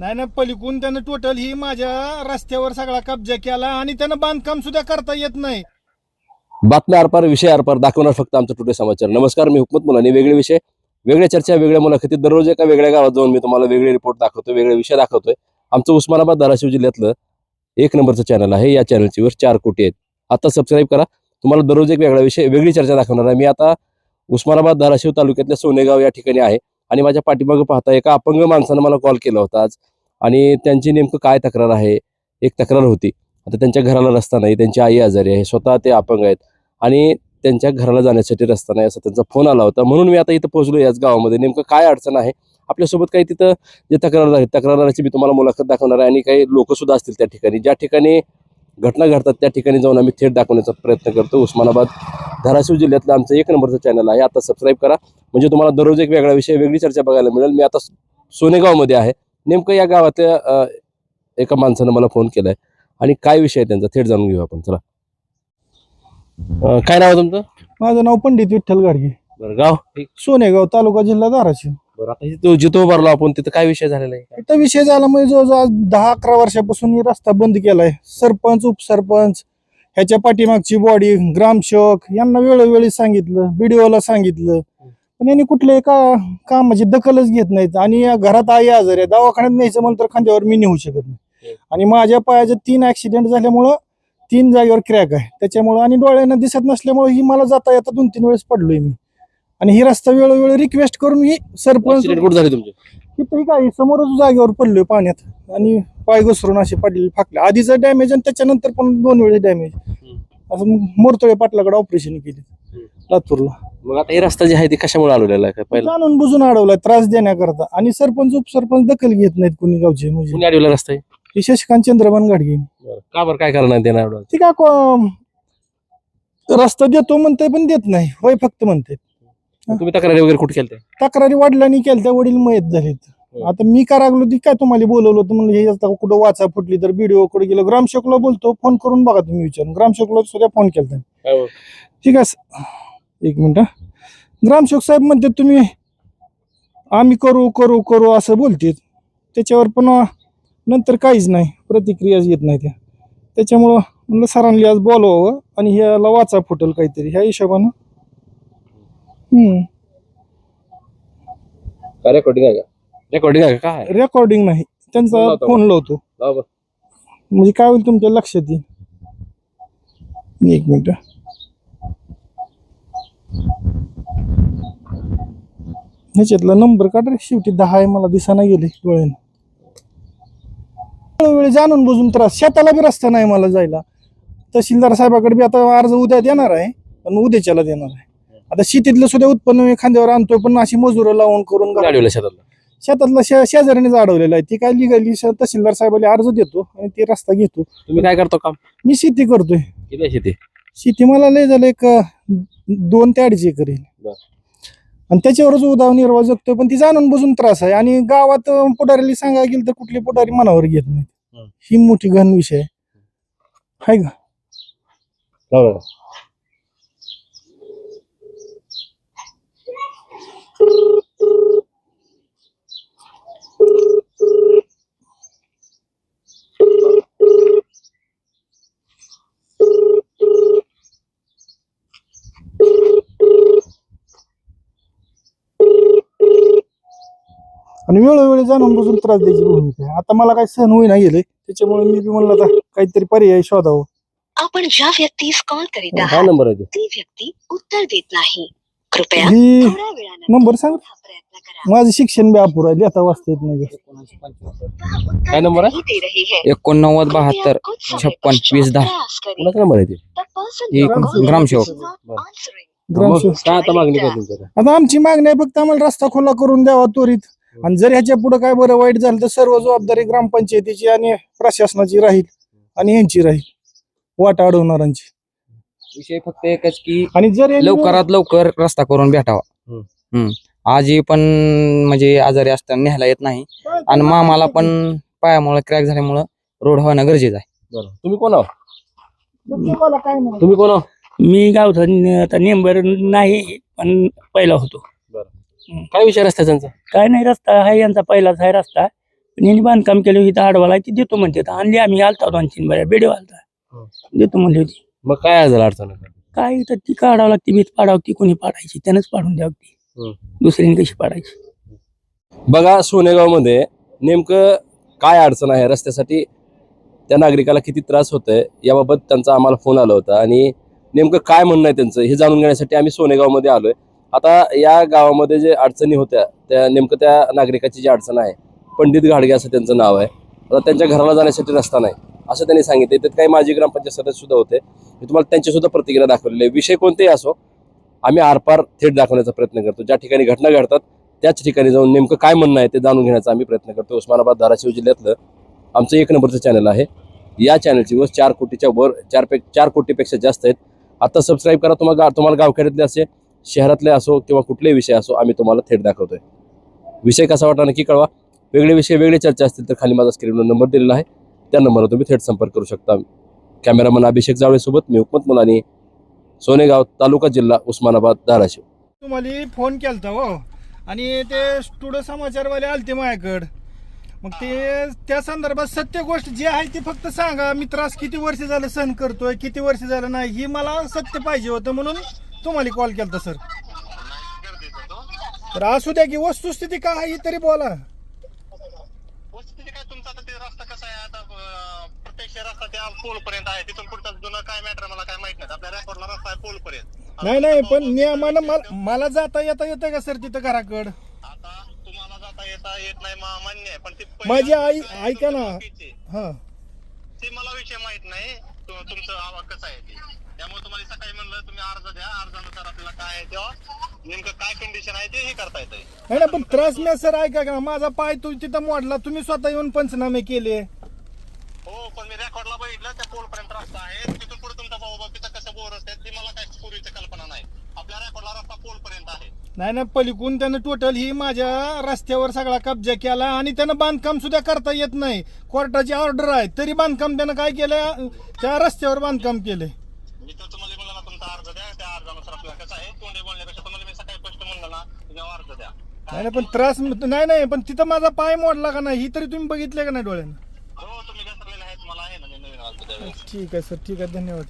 नाही नाही पलिकून त्यानं टोटल ही माझ्या रस्त्यावर सगळा कब्जा केला आणि त्यानं बांधकाम सुद्धा करता येत नाही. बातम्या आरपार विषय आरपार दाखवणार फक्त आमचं टुडे समाचार. नमस्कार मी हुकमत मुलाने. वेगळे विषय वेगळ्या चर्चा वेगळ्या मुलाखती दररोज एका वेगळ्या गावात जाऊन मी तुम्हाला वेगळे रिपोर्ट दाखवतोय वेगळे विषय दाखवतोय. आमचं उस्मानाबाद धाराशिव जिल्ह्यातलं एक नंबरचं चॅनल आहे. या चॅनलची वर चार कोटी आहेत. आता सबस्क्राईब करा. तुम्हाला दररोज एक वेगळा विषय वेगळी चर्चा दाखवणार आहे. मी आता उस्मानाबाद धाराशिव तालुक्यातल्या सोनेगाव या ठिकाणी आहे. आणि माझ्या पाठीमागं पाहता एका अपंग माणसानं मला कॉल केला होता आज. आणि त्यांची नेमकं काय तक्रार आहे? एक तक्रार होती. आता त्यांच्या घराला रस्ता नाही त्यांची आई आजारी आहे स्वतः ते अपंग आहेत. आणि त्यांच्या घराला जाण्यासाठी रस्ता नाही असा त्यांचा फोन आला होता. म्हणून मी आता इथं पोहोचलो याच गावामध्ये. नेमकं काय अडचण आहे? आपल्यासोबत काही तिथं जे तक्रार आहेत तक्रारदाराची मी तुम्हाला मुलाखत दाखवणार आहे आणि काही लोकसुद्धा असतील त्या ठिकाणी. ज्या ठिकाणी घटना घडतात त्या ठिकाणी जाऊन आम्ही थेट दाखवण्याचा प्रयत्न करतो. उस्मानाबाद धाराशिव जिल्ह्यातलं आमचं एक नंबरचं चॅनल आहे. आता सबस्क्राईब करा. म्हणजे तुम्हाला दररोज एक वेगळा विषय वेगळी चर्चा बघायला मिळेल. मी आता सोनेगावमध्ये आहे. नेमकं या गावातल्या एका माणसानं मला फोन केलाय. आणि काय विषय आहे त्यांचा? थेट जाणून घेऊ आपण. चला. अं, काय नाव आहे तुमचं? माझं नाव पंडित विठ्ठल गाडगे. बरं गाव? सोनेगाव तालुका जिल्हा धाराशिव. बरं आता जिथं जिथं उभारलो आपण तिथं काय विषय झालेला आहे? इथं विषय झाला म्हणजे जवळजवळ आज दहा अकरा वर्षापासून ही रस्ता बंद केलाय. सरपंच उपसरपंच ह्याच्या पाठीमागची बॉडी ग्रामसेवक यांना वेळोवेळी सांगितलं बीडीओला सांगितलं. पण यांनी कुठल्याही का कामाची दखलच घेत नाहीत. आणि या घरात आई आजारी आहे. दवाखान्यात न्यायचं म्हणलं तर खांद्यावर मी नेऊ शकत नाही. आणि माझ्या पायाचे तीन ऍक्सिडेंट झाल्यामुळं तीन जागेवर क्रॅक आहे. त्याच्यामुळं आणि डोळ्यांना दिसत नसल्यामुळे ही मला जाता येता दोन तीन वेळेस पडलोय मी. आणि ही रस्ता वेळोवेळी रिक्वेस्ट करून ही सरपंच ऍक्सिडेंट कुठे झाले तुमचे? तिथं काय समोरच जागेवर पडलोय पाण्यात. आणि पाय घसरून असे पडलेले फाकले. आधीचं डॅमेज आणि त्याच्यानंतर पण दोन वेळेस डॅमेज असं मोरतोळे पाटलाकडे ऑपरेशन केले. लातूरला. मग आता हे रस्ता जे आहे ते कशामुळे आलेला आहे? पहिला जाणून बुजून अडवलाय त्रास देण्याकरता. आणि सरपंच उपसरपंच दखल घेत नाहीत कुणी गावचे म्हणजे. कुणी अडवला रस्ता आहे हे शशिकांत चंद्रबान गाडगे का बरं? काय करणार देणार? एवढं ती का को- रस्ता देतो म्हणते पण देत नाही. होय फक्त म्हणते तुम्ही तक्रारी वगैरे कुठे केल्या तक्रारी वडिलांनी केल्या त्या वडील मयत झालेत. हो. आता मी का रागलो ती काय तुम्हाला बोलवलं होतं? म्हणजे हे आता कुठं वाचा फुटली तर व्हिडिओ कडे गेलो. ग्रामसेवकला बोलतो फोन करून बघा तुम्ही विचारून. ग्रामसेवकला सुद्धा फोन केला ठीक आहे एक मिनिट. ग्रामसेवक साहेब म्हणते तुम्ही आम्ही करू करू करू असं बोलते त्याच्यावर पण नंतर काहीच नाही. प्रतिक्रियाच येत नाही त्या. त्याच्यामुळं म्हणलं सरांनी आज बोलवावं आणि ह्याला वाचा फुटल काहीतरी. ह्या हिशोबानं काय रेकॉर्डिंग आहे का? रेकॉर्डिंग आहे का? काय? रेकॉर्डिंग नाही. त्यांचा लावतो फोन लावतो. लावा बरं. म्हणजे काय होईल तुमच्या लक्षात येईल. एक मिनिट. ह्याच्यातला नंबर काढ रे. शेवटी दहा आहे मला दिसाना गेले डोळ्यानं. वेळोवेळी जाणून बुजून त्रास. शेताला बी रस्ता नाही मला जायला. तहसीलदार साहेबाकडे बी आता अर्ज उद्या देणार आहे पण उद्याच्याला देणार आहे. आता शेतीतलं सुद्धा उत्पन्न मी खांद्यावर आणतो पण अशी मजुरं लावून करून अडवलं शेतातलं. शेतातला शे शेजाऱ्यानेच अडवलेला आहे. ती काय लिगली तहसीलदार साहेबाला अर्ज देतो आणि ते रस्ता घेतो. तुम्ही काय करतो काम? मी शेती करतोय. किती आहे शेती? शेती मला लय झालं एक अं, दोन ते अडीच एकर बर. आणि त्याच्यावरच उदाहरणनिर्वाह जगतोय पण ती जाणून बुजून त्रास आहे. आणि गावात अं, पुढारीला सांगायला गेलं तर कुठली पुढारी मनावर घेत नाही हं. ही मोठी घन विषय आहे. हाय का. आणि वेळोवेळी जाणून बुजून त्रास द्यायची भूमिका आहे आता मला काही सहन होईना गेले त्याच्यामुळे मी बी म्हणलं आता काहीतरी पर्याय शोधावं. आपण ज्या व्यक्तीस कॉल करीत काय आहात नंबर आहे ते. ती व्यक्ती उत्तर देत नाही. कृपया ही थोड्या वेळानंतर नंबर सांग. प्रयत्न करा. माझं शिक्षण बी अपुर आहे लिहिता वाचता येत नाही. वह उत्तर काय नंबर आहे? नहीं दे रही है एकोणनव्वद बहात्तर छप्पन वीस दहा. कुणाचा नंबर आहे ते? हे ग्रामसेवक. मग ग्रामसेवक. काय आता मागणी काय तुमच्याकडे? आता आमची मागणी आहे फक्त आम्हाला रस्ता खुला करून द्यावा त्वरित. आणि जर ह्याच्या पुढे काय बरं वाईट झालं तर सर्व जबाबदारी ग्रामपंचायतीची आणि प्रशासनाची राहील आणि यांची राहील. वाट अडवणाऱ्यांची. विषय फक्त एकच की आणि जर यांनी- लवकरात लवकर रस्ता करून भेटावा. हम्म. हम्म. आजी पण म्हणजे आजारी असताना न्यायला येत नाही. आणि मामाला पण पायामुळे क्रॅक झाल्यामुळं रोड होणं गरजेचं आहे. बरं. तुम्ही कोण आहो? तुम्हाला काय नाही. तुम्ही कोण आहो? मी गावचा न- आता नेंबर नाही पण पहिला होतो. काय विचार असता त्यांचा? काय नाही रस्ता आहे यांचा पहिलाच आहे रस्ता. पण यांनी बांधकाम केलं इथं आडवाला ती देतो म्हणते तर आणली आम्ही आलता दोन तीन बऱ्या बेडे आलता हो. देतो म्हणली होती. मग काय झालं अडचण काय तर ती काढावं लागते भीत पाडावं ती कोणी पाडायची त्यानंच पाडून द्यावं ती. दुसऱ्याने कशी पाडायची? बघा सोनेगावमध्ये नेमकं काय अडचण आहे? रस्त्यासाठी त्या नागरिकाला किती त्रास होतोय याबाबत त्यांचा आम्हाला फोन आला होता. आणि नेमकं काय म्हणणं आहे त्यांचं हे जाणून घेण्यासाठी आम्ही सोनेगावमध्ये आलोय. आता या गावामध्ये जे अडचणी होत्या त्या नेमकं त्या नागरिकाची जी अडचण आहे पंडित घाडगे असं त्यांचं नाव आहे. आता त्यांच्या घराला जाण्यासाठी रस्ता नाही असं त्यांनी सांगितले. त्यात काही माजी ग्रामपंचायत सदस्य सुद्धा होते. मी तुम्हाला त्यांची सुद्धा प्रतिक्रिया दाखवलेली आहे. विषय कोणतेही असो आम्ही आरपार थेट दाखवण्याचा प्रयत्न करतो. ज्या ठिकाणी घटना घडतात त्याच ठिकाणी जाऊन नेमकं काय म्हणणं आहे ते जाणून घेण्याचा आम्ही प्रयत्न करतो. उस्मानाबाद धाराशिव जिल्ह्यातलं आमचं एक नंबरचं चॅनल आहे. या चॅनलची वर चार कोटीच्या वर चार पे चार कोटीपेक्षा जास्त आहेत. आता सबस्क्राईब करा. तुम्हाला गा तुम्हाला गावखेड्यातले असे शहरातले असो किंवा कुठलेही विषय असो आम्ही तुम्हाला थेट दाखवतोय. विषय कसा वाटला नक्की कळवा. वेगळे विषय वेगळे चर्चा असतील तर खाली माझा स्क्रीनवर नंबर दिलेला आहे. त्या नंबरवर तुम्ही थेट संपर्क करू शकता. कॅमेरामन अभिषेक जावळेसोबत मी हुकमत मुलानी सोनेगाव तालुका जिल्हा उस्मानाबाद धाराशिव. तुम्हाला फोन केलता हो. आणि ते स्टुडिओ समाचारवाले आलते माझ्याकडं. मग ते त्या संदर्भात सत्य गोष्ट जी आहे ती फक्त सांगा. मी त्रास किती वर्ष झालं सहन करतोय किती वर्ष झालं नाही ही मला सत्य पाहिजे होतं म्हणून तुम्हाला कॉल केलता सर तर असू द्या की वस्तुस्थिती काय आहे ही तरी बोला. काय तुमचा? आता ते रस्ता कसा आहे? आता अं, प्रत्यक्ष रस्ता त्या पोल पर्यंत आहे. तिथून पुढचा जुनं काय मॅटर मला काय माहीत नाही. आपल्या रस्ता आहे पोल पर्यंत नाही नाही पण नियमानं मला मला जाता येता येतं का सर तिथं घराकड? आता तुम्हाला जाता येता येत नाही मा- मान्य आहे. पण ती माझी आई ऐका ना. चुकीची. हा. ते मला विषय माहीत नाही. तु- तुमचं आवाज कसं आहे ते? त्यामुळे तुम्हाला सकाळी म्हणलं तुम्ही अर्ज द्या. अर्जानुसार आपल्याला काय आहे तेव्हा नेमकं काय कंडिशन आहे ते हे करता येतंय. नाही ना पण त्रास नाही सर ऐका का? माझा पाय तू तिथं मोडला तुम्ही स्वतः येऊन पंचनामे केले. हो पण मी रेकॉर्डला बघितलं त्या पोल पर्यंत रस्ता आहे. तिथून पुढे तुमचा भाऊ भाऊ तिथं कसं बोर असतात ती मला काय पूर्वीची कल्पना नाही. आपल्या रेकॉर्डला रस्ता पोल पर्यंत आहे. नाही ना पलीकडून त्यानं टोटल ही माझ्या रस्त्यावर सगळा कब्जा केला आणि त्यानं बांधकाम सुद्धा करता येत नाही. कोर्टाची ऑर्डर आहे तरी बांधकाम त्यानं काय केलं? त्या रस्त्यावर बांधकाम केले मी तर तुम्हाला म्हणलं ना तुमचा अर्ज द्या त्या अर्जानुसार आपल्याला कसं आहे तोंडी बोलण्यापेक्षा तुम्हाला मी सकाळी स्पष्ट म्हणलं ना तुम्ही नाही पण त्रास नाही नाही पण तिथं माझा पाय मोडला का नाही ही तरी तुम्ही बघितले का नाही डोळ्यानं? हो तुम्ही घसरलेले आहेत मला आहे ना मी नवीन आलतो त्यावेळेस. ठीक आहे सर ठीक आहे धन्यवाद.